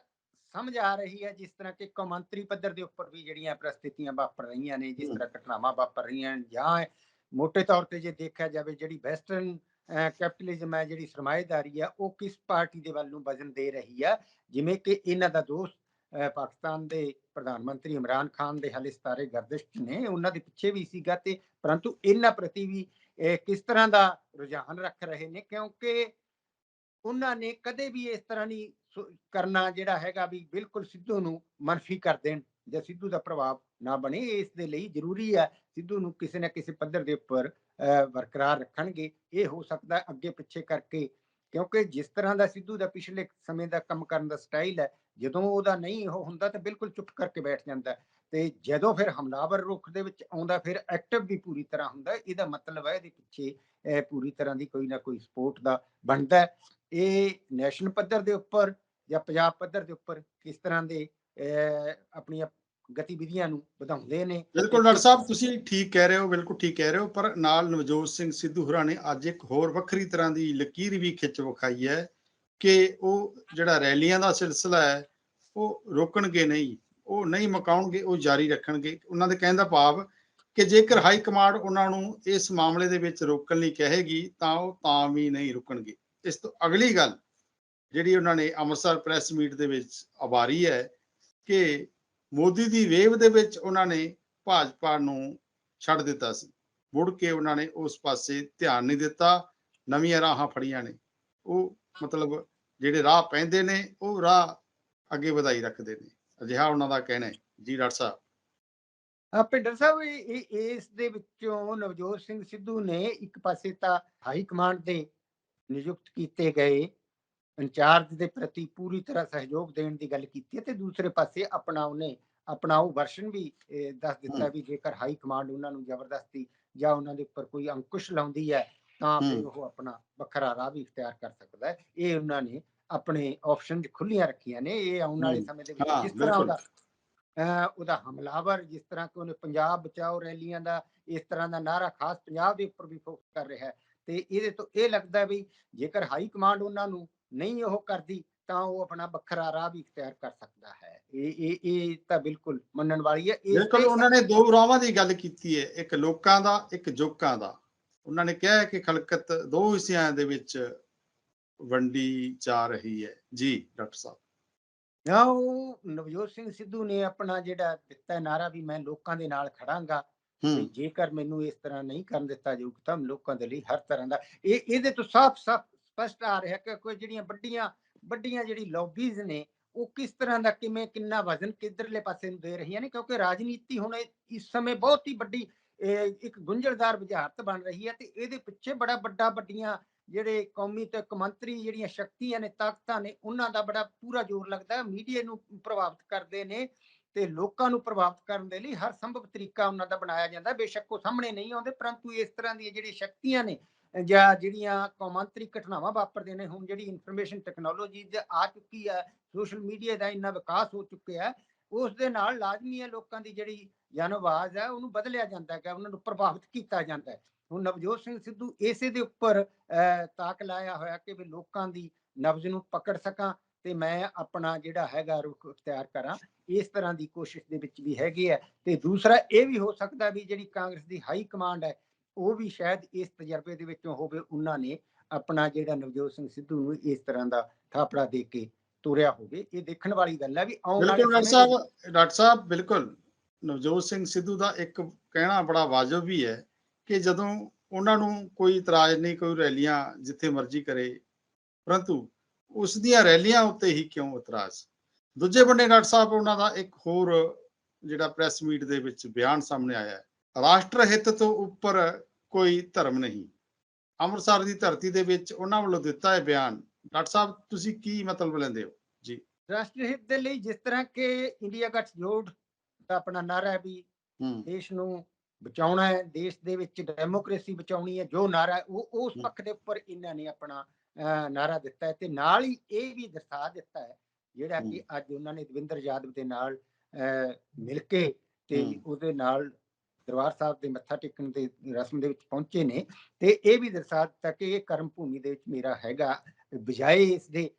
ਸਮਝ ਆ ਰਹੀ ਹੈ ਜਿਸ ਤਰ੍ਹਾਂ ਕਿ ਕੌਮਾਂਤਰੀ ਪੱਧਰ ਦੇ ਉੱਪਰ ਵੀ ਜਿਹੜੀਆਂ ਪ੍ਰਸਥਿਤੀਆਂ ਵਾਪਰ ਰਹੀਆਂ ਨੇ ਜਿਸ। ਤਰ੍ਹਾਂ ਘਟਨਾਵਾਂ ਵਾਪਰ ਰਹੀਆਂ ਜਾਂ ਮੋٹے ਤੌਰ ਤੇ ਜੇ ਦੇਖਿਆ ਜਾਵੇ ਜਿਹੜੀ ਵੈਸਟਰਨ ਕੈਪੀਟਲਿਜ਼ਮ ਹੈ ਜਿਹੜੀ ਸਰਮਾਏਦਾਰੀ ਆ ਉਹ ਕਿਸ ਪਾਰਟੀ ਦੇ ਵੱਲ ਨੂੰ ਵਜ਼ਨ ਦੇ ਰਹੀ ਆ ਜਿਵੇਂ ਕਿ ਇਹਨਾਂ ਦਾ ਦੋਸਤ ਪਾਕਿਸਤਾਨ ਦੇ ਪ੍ਰਧਾਨ ਮੰਤਰੀ ਇਮਰਾਨ ਖਾਨ ਦੇ ਹਾਲੇ ਸਤਾਰੇ ਗਰਦਿਸ਼ ਨੇ, ਉਹਨਾਂ ਦੇ ਪਿੱਛੇ ਵੀ ਸੀਗਾ ਤੇ ਪਰੰਤੂ ਇਹਨਾਂ ਪ੍ਰਤੀ ਵੀ ਇਹ ਕਿਸ ਤਰ੍ਹਾਂ ਦਾ ਰੁਝਾਨ ਰੱਖ ਰਹੇ ਨੇ? ਕਿਉਂਕਿ ਉਹਨਾਂ ਨੇ ਕਦੇ ਵੀ ਇਸ ਤਰ੍ਹਾਂ ਨਹੀਂ ਕਰਨਾ ਜਿਹੜਾ ਹੈਗਾ ਵੀ ਬਿਲਕੁਲ ਸਿੱਧੂ ਨੂੰ ਮਨਫੀ ਕਰ ਦੇਣ। ਜਾਂ ਸਿੱਧੂ ਦਾ ਪ੍ਰਭਾਵ ਨਾ ਬਣੇ ਇਸ ਦੇ ਲਈ ਜ਼ਰੂਰੀ ਹੈ ਸਿੱਧੂ ਨੂੰ ਕਿਸੇ ਨਾ ਕਿਸੇ ਪੱਧਰ ਦੇ ਉੱਪਰ ਅਹ, ਰੱਖਣਗੇ। ਇਹ ਹੋ ਸਕਦਾ ਅੱਗੇ ਪਿੱਛੇ ਕਰਕੇ ਕਿਉਂਕਿ ਜਿਸ ਤਰ੍ਹਾਂ ਦਾ ਸਿੱਧੂ ਦਾ ਪਿਛਲੇ ਸਮੇਂ ਦਾ ਕੰਮ ਕਰਨ ਦਾ ਸਟਾਈਲ ਹੈ ਜਦੋਂ ਉਹਦਾ ਨਹੀਂ ਉਹ ਹੁੰਦਾ ਤਾਂ ਬਿਲਕੁਲ ਚੁੱਪ ਕਰਕੇ ਬੈਠ ਜਾਂਦਾ ਤੇ ਜਦੋਂ ਫਿਰ ਹਮਲਾਵਰ ਰੁਖ ਦੇ ਵਿੱਚ ਆਉਂਦਾ ਫਿਰ ਐਕਟਿਵ ਵੀ ਪੂਰੀ ਤਰ੍ਹਾਂ ਹੁੰਦਾ ਇਹਦਾ ਮਤਲਬ ਹੈ ਇਹਦੇ ਪਿੱਛੇ ਪੂਰੀ ਤਰ੍ਹਾਂ ਦੀ ਕੋਈ ਨਾ ਕੋਈ ਸਪੋਰਟ ਦਾ ਬਣਦਾ ਇਹ ਨੈਸ਼ਨਲ ਪੱਧਰ ਦੇ ਉੱਪਰ ਜਾਂ ਪੰਜਾਬ ਪੱਧਰ ਦੇ ਉੱਪਰ ਕਿਸ ਤਰ੍ਹਾਂ ਦੇ ਆਪਣੀਆਂ ਗਤੀਵਿਧੀਆਂ ਨੂੰ ਵਧਾਉਂਦੇ ਨੇ ਬਿਲਕੁਲ ਡਾਕਟਰ ਸਾਹਿਬ ਤੁਸੀਂ ਠੀਕ ਕਹਿ ਰਹੇ ਹੋ ਬਿਲਕੁਲ ਠੀਕ ਕਹਿ ਰਹੇ ਹੋ ਪਰ ਨਾਲ ਨਵਜੋਤ ਸਿੰਘ ਸਿੱਧੂ ਹੋਰਾਂ ਨੇ ਅੱਜ ਇੱਕ ਹੋਰ ਵੱਖਰੀ ਤਰ੍ਹਾਂ ਦੀ ਲਕੀਰ ਵੀ ਖਿੱਚ ਵਿਖਾਈ ਹੈ ਕਿ ਉਹ ਜਿਹੜਾ ਰੈਲੀਆਂ ਦਾ ਸਿਲਸਿਲਾ ਹੈ ਉਹ ਰੋਕਣਗੇ ਨਹੀਂ ਉਹ ਨਹੀਂ ਮਕਾਉਣਗੇ ਉਹ ਜਾਰੀ ਰੱਖਣਗੇ। ਉਹਨਾਂ ਦੇ ਕਹਿਣ ਦਾ ਭਾਵ ਕਿ ਜੇਕਰ ਹਾਈ ਕਮਾਂਡ ਉਹਨਾਂ ਨੂੰ ਇਸ ਮਾਮਲੇ ਦੇ ਵਿੱਚ ਰੋਕਣ ਲਈ ਕਹੇਗੀ ਤਾਂ ਉਹ ਤਾਂ ਵੀ ਨਹੀਂ ਰੁਕਣਗੇ। ਇਸ ਤੋਂ ਅਗਲੀ ਗੱਲ ਜਿਹੜੀ ਉਹਨਾਂ ਨੇ ਅੰਮ੍ਰਿਤਸਰ ਪ੍ਰੈਸ ਮੀਟ ਦੇ ਵਿੱਚ ਆਵਾਰੀ ਹੈ ਕਿ ਮੋਦੀ ਦੀ ਵੇਵ ਦੇ ਵਿੱਚ ਉਹਨਾਂ ਨੇ ਭਾਜਪਾ ਨੂੰ ਛੱਡ ਦਿੱਤਾ ਸੀ। ਮੁੜ ਕੇ ਉਹਨਾਂ ਨੇ ਉਸ ਪਾਸੇ ਧਿਆਨ ਨਹੀਂ ਦਿੱਤਾ। ਨਵੀਆਂ ਰਾਹਾਂ ਫੜੀਆਂ ਨੇ। ਉਹ ਮਤਲਬ ਜਿਹੜੇ ਰਾਹ ਪੈਂਦੇ ਨੇ, ਉਹ ਰਾਹ ਅੱਗੇ ਵਧਾਈ ਰੱਖਦੇ ਨੇ। ਅਜਿਹਾ ਉਹਨਾਂ ਦਾ ਕਹਿਣਾ ਹੈ। ਜੀ ਡਾਕਟਰ ਸਾਹਿਬ। ਭਿੰਡਰ ਸਾਹਿਬ ਇਸ ਦੇ ਵਿੱਚੋਂ ਨਵਜੋਤ ਸਿੰਘ ਸਿੱਧੂ ਨੇ ਇੱਕ ਪਾਸੇ ਤਾਂ ਹਾਈ ਕਮਾਂਡ ਦੇ ਨਿਯੁਕਤ ਕੀਤੇ ਗਏ। ਇੰਚਾਰਜ ਦੇ ਪ੍ਰਤੀ ਪੂਰੀ ਤਰ੍ਹਾਂ ਸਹਿਯੋਗ ਦੇਣ ਦੀ ਗੱਲ ਕੀਤੀ ਹੈ ਤੇ ਦੂਸਰੇ ਪਾਸੇ ਆਪਣਾ ਉਹਨੇ ਆਪਣਾ ਉਹ ਵਰਸ਼ਨ ਵੀ ਦੱਸ ਦਿੱਤਾ। ਵੀ ਜੇਕਰ ਹਾਈ ਕਮਾਂਡ ਉਹਨਾਂ ਨੂੰ ਜ਼ਬਰਦਸਤੀ ਜਾਂ ਉਹਨਾਂ ਦੇ ਉੱਪਰ ਕੋਈ ਅੰਕੁਸ਼ ਲਾਉਂਦੀ ਹੈ ਤਾਂ ਫਿਰ। ਉਹ ਆਪਣਾ ਵੱਖਰਾ ਰਾਹ ਵੀ ਇਖਤਿਆਰ ਕਰ ਸਕਦਾ ਹੈ ਇਹ ਉਹਨਾਂ ਨੇ ਆਪਣੇ ਆਪਸ਼ਨ ਖੁੱਲੀਆਂ ਰੱਖੀਆਂ ਨੇ ਇਹ ਆਉਣ ਵਾਲੇ। ਸਮੇਂ ਦੇ ਵਿੱਚ ਜਿਸ ਤਰ੍ਹਾਂ। ਉਹਦਾ ਉਹਦਾ ਹਮਲਾਵਰ ਜਿਸ ਤਰ੍ਹਾਂ ਕਿ ਉਹਨੇ ਪੰਜਾਬ ਬਚਾਓ ਰੈਲੀਆਂ ਦਾ ਇਸ ਤਰ੍ਹਾਂ ਦਾ ਨਾਰਾ ਖਾਸ ਪੰਜਾਬ ਦੇ ਉੱਪਰ ਵੀ ਫੋਕਸ ਕਰ ਰਿਹਾ ਹੈ ਤੇ ਇਹਦੇ ਤੋਂ ਇਹ ਲੱਗਦਾ ਵੀ ਜੇਕਰ ਹਾਈ ਕਮਾਂਡ ਉਹਨਾਂ ਨੂੰ ਨਹੀਂ ਉਹ ਕਰਦੀ ਤਾਂ ਉਹ ਆਪਣਾ ਵੱਖਰਾ ਰਾਹ ਵੀ ਇਖਤਿਆਰ ਕਰ ਸਕਦਾ ਹੈ। ਇਹ ਇਹ ਇਹ ਤਾਂ ਬਿਲਕੁਲ ਮੰਨਣ ਵਾਲੀ ਹੈ। ਇਹ ਬਿਲਕੁਲ ਉਹਨਾਂ ਨੇ ਦੋ ਰਾਵਾਂ ਦੀ ਗੱਲ ਕੀਤੀ ਹੈ ਇੱਕ ਲੋਕਾਂ ਦਾ ਇੱਕ ਜੋਕਾਂ ਦਾ। ਉਹਨਾਂ ਨੇ ਕਿਹਾ ਕਿ ਖਲਕਤ ਦੋ ਹਿੱਸਿਆਂ ਦੇ ਵਿੱਚ ਵੰਡੀ ਜਾ ਰਹੀ ਹੈ। ਜੀ ਡਾਕਟਰ ਸਾਹਿਬ। ਨਾ ਉਹ ਨਵਜੋਤ ਸਿੰਘ ਸਿੱਧੂ ਨੇ ਆਪਣਾ ਜਿਹੜਾ ਦਿੱਤਾ ਨਾਰਾ ਵੀ ਮੈਂ ਲੋਕਾਂ ਦੇ ਨਾਲ ਖੜਾਂਗਾ। ਜੇਕਰ ਮੈਨੂੰ ਇਸ ਤਰ੍ਹਾਂ ਨਹੀਂ ਕਰਨ ਦਿੱਤਾ ਜਾਊਗਾ ਤਾਂ ਲੋਕਾਂ ਦੇ ਲਈ ਹਰ ਤਰ੍ਹਾਂ ਦਾ। ਇਹ ਇਹਦੇ ਤੋਂ ਸਾਫ਼ ਸਾਫ਼ ਸਪਸ਼ਟ ਆ ਰਿਹਾ ਕਿ ਕੋਈ ਜਿਹੜੀਆਂ ਵੱਡੀਆਂ ਵੱਡੀਆਂ ਜਿਹੜੀ ਲੌਬੀਜ਼ ਨੇ, ਉਹ ਕਿਸ ਤਰ੍ਹਾਂ ਦਾ ਕਿਵੇਂ, ਕਿੰਨਾ ਵਜ਼ਨ ਕਿੱਧਰਲੇ ਪਾਸੇ ਨੂੰ ਦੇ ਰਹੀਆਂ ਨੇ? ਕਿਉਂਕਿ ਰਾਜਨੀਤੀ ਹੁਣ ਇਸ ਸਮੇਂ ਬਹੁਤ ਹੀ ਵੱਡੀ ਇੱਕ ਗੁੰਝਲਦਾਰ ਬੁਝਾਰਤ ਬਣ ਰਹੀ ਹੈ ਤੇ ਇਹਦੇ ਪਿੱਛੇ ਬੜਾ ਵੱਡਾ, ਵੱਡੀਆਂ ਜਿਹੜੇ ਕੌਮੀ ਤੇ ਕੌਮਾਂਤਰੀ ਜਿਹੜੀਆਂ ਸ਼ਕਤੀਆਂ ਨੇ, ਤਾਕਤਾਂ ਨੇ, ਉਹਨਾਂ ਦਾ ਬੜਾ ਪੂਰਾ ਜ਼ੋਰ ਲੱਗਦਾ ਹੈ। ਮੀਡੀਆ ਨੂੰ ਪ੍ਰਭਾਵਿਤ ਕਰਦੇ ਨੇ ਤੇ ਲੋਕਾਂ ਨੂੰ ਪ੍ਰਭਾਵਿਤ ਕਰਨ ਦੇ ਲਈ ਹਰ ਸੰਭਵ ਤਰੀਕਾ ਉਹਨਾਂ ਦਾ ਬਣਾਇਆ ਜਾਂਦਾ ਬੇਸ਼ੱਕ ਉਹ ਸਾਹਮਣੇ ਨਹੀਂ ਆਉਂਦੇ, ਪਰੰਤੂ ਇਸ ਤਰ੍ਹਾਂ ਦੀਆਂ ਜਿਹੜੀਆਂ ਸ਼ਕਤੀਆਂ ਨੇ ਜਾਂ ਜਿਹੜੀਆਂ ਕੌਮਾਂਤਰੀ ਘਟਨਾਵਾਂ ਵਾਪਰਦੇ ਨੇ ਹੁਣ ਜਿਹੜੀ ਇਨਫੋਰਮੇਸ਼ਨ ਟੈਕਨੋਲੋਜੀ ਆ ਚੁੱਕੀ ਹੈ ਸੋਸ਼ਲ ਮੀਡੀਆ ਦਾ ਇੰਨਾ ਵਿਕਾਸ ਹੋ ਚੁੱਕਿਆ ਹੈ ਉਸ ਦੇ ਨਾਲ ਲਾਜ਼ਮੀ ਹੈ ਲੋਕਾਂ ਦੀ ਜਿਹੜੀ ਜਨਵਾਜ਼ ਹੈ ਉਹਨੂੰ ਬਦਲਿਆ ਜਾਂਦਾ ਹੈ ਉਹਨਾਂ ਨੂੰ ਪ੍ਰਭਾਵਿਤ ਕੀਤਾ ਜਾਂਦਾ ਹੈ। ਹੁਣ ਨਵਜੋਤ ਸਿੰਘ ਸਿੱਧੂ ਇਸੇ ਦੇ ਉੱਪਰ ਅਹ, ਤਾਕ ਲਾਇਆ ਹੋਇਆ ਕਿ ਵੀ ਲੋਕਾਂ ਦੀ ਨਬਜ਼ ਨੂੰ ਪਕੜ ਸਕਾਂ ਤੇ ਮੈਂ ਆਪਣਾ ਜਿਹੜਾ ਹੈਗਾ ਰੁਖ ਇਖਤਿਆਰ ਕਰਾਂ ਇਸ ਤਰ੍ਹਾਂ ਦੀ ਕੋਸ਼ਿਸ਼ ਦੇ ਵਿੱਚ ਵੀ ਹੈਗੇ ਆ। ਤੇ ਦੂਸਰਾ ਇਹ ਵੀ ਹੋ ਸਕਦਾ ਵੀ ਜਿਹੜੀ ਕਾਂਗਰਸ ਦੀ ਹਾਈ ਕਮਾਂਡ ਹੈ ਉਹ ਵੀ ਸ਼ਾਇਦ ਇਸ ਤਜਰਬੇ ਦੇ ਵਿੱਚੋਂ ਹੋਵੇ ਉਹਨਾਂ ਨੇ ਆਪਣਾ ਜਿਹੜਾ ਨਵਜੋਤ ਸਿੰਘ ਸਿੱਧੂ ਨੂੰ ਇਸ ਤਰ੍ਹਾਂ ਦਾ ਥਾਪੜਾ ਦੇ ਕੇ ਤੋਰਿਆ ਹੋਵੇ। ਇਹ ਦੇਖਣ ਵਾਲੀ ਗੱਲ ਹੈ ਵੀ ਆਉਣ ਵਾਲੇ ਡਾਕਟਰ ਸਾਹਿਬ ਡਾਕਟਰ ਸਾਹਿਬ ਬਿਲਕੁਲ। ਨਵਜੋਤ ਸਿੰਘ ਸਿੱਧੂ ਦਾ ਇੱਕ ਕਹਿਣਾ ਬੜਾ ਵਾਜਬ ਵੀ ਹੈ ਕਿ ਜਦੋਂ ਉਹਨਾਂ ਨੂੰ ਕੋਈ ਇਤਰਾਜ਼ ਨਹੀਂ ਕੋਈ ਰੈਲੀਆਂ ਜਿੱਥੇ ਮਰਜ਼ੀ ਕਰੇ ਪਰੰਤੂ ਉਸ ਦੀਆਂ ਰੈਲੀਆਂ ਉੱਤੇ ਹੀ ਕਿਉਂ ਇਤਰਾਜ਼? ਦੂਜੇ ਬੰਨੇ ਡਾਕਟਰ ਸਾਹਿਬ ਉਹਨਾਂ ਦਾ ਇੱਕ ਹੋਰ ਜਿਹੜਾ ਪ੍ਰੈਸ ਮੀਟ ਦੇ ਵਿੱਚ ਬਿਆਨ ਸਾਹਮਣੇ ਆਇਆ ਹੈ। ਰਾਸ਼ਟਰ ਹਿੱਤ ਤੋਂ ਉੱਪਰ ਕੋਈ ਧਰਮ ਨਹੀਂ। ਅੰਮ੍ਰਿਤਸਰ ਦੀ ਧਰਤੀ ਦੇ ਵਿੱਚ ਉਹਨਾਂ ਵੱਲੋਂ ਦਿੱਤਾ ਹੈ ਬਿਆਨ। ਡਾਕਟਰ ਸਾਹਿਬ ਤੁਸੀਂ ਕੀ ਮਤਲਬ ਲੈਂਦੇ ਹੋ? ਰਾਸ਼ਟਰੀ ਹਿੱਤ ਦੇ ਲਈ ਜਿਸ ਤਰ੍ਹਾਂ ਕਿ ਇੰਡੀਆ ਗੱਠਜੋੜ ਦਾ ਆਪਣਾ ਨਾਰਾ ਹੈ ਵੀ ਦੇਸ਼ ਨੂੰ ਬਚਾਉਣਾ ਹੈ ਦੇਸ਼ ਦੇ ਵਿੱਚ ਡੈਮੋਕ੍ਰੇਸੀ ਬਚਾਉਣੀ ਹੈ ਜੋ ਨਾਰਾ ਉਹ ਉਸ। ਪੱਖ ਦੇ ਉੱਪਰ ਇਹਨਾਂ ਨੇ ਆਪਣਾ ਨਾਰਾ ਦਿੱਤਾ ਹੈ ਤੇ ਨਾਲ ਹੀ ਇਹ ਵੀ ਦਰਸਾ ਦਿੱਤਾ ਹੈ ਜਿਹੜਾ ਕਿ ਅੱਜ ਉਹਨਾਂ ਨੇ ਦਵਿੰਦਰ ਯਾਦਵ ਦੇ ਨਾਲ ਮਿਲ ਕੇ ਤੇ। ਉਹਦੇ ਨਾਲ ਦਰਬਾਰ ਸਾਹਿਬ ਦੇ ਮੱਥਾ ਟੇਕਣ ਦੇ ਰਸਮ ਦੇ ਵਿੱਚ ਪਹੁੰਚੇ ਨੇ ਤੇ ਇਹ ਵੀ ਦਰਸਾ ਦਿੱਤਾ ਕਿ ਇਹ ਕਰਮ ਭੂਮੀ ਦੇ ਵਿੱਚ ਮੇਰਾ ਹੈਗਾ ਬਜਾਏ ਇਸ ਦੇ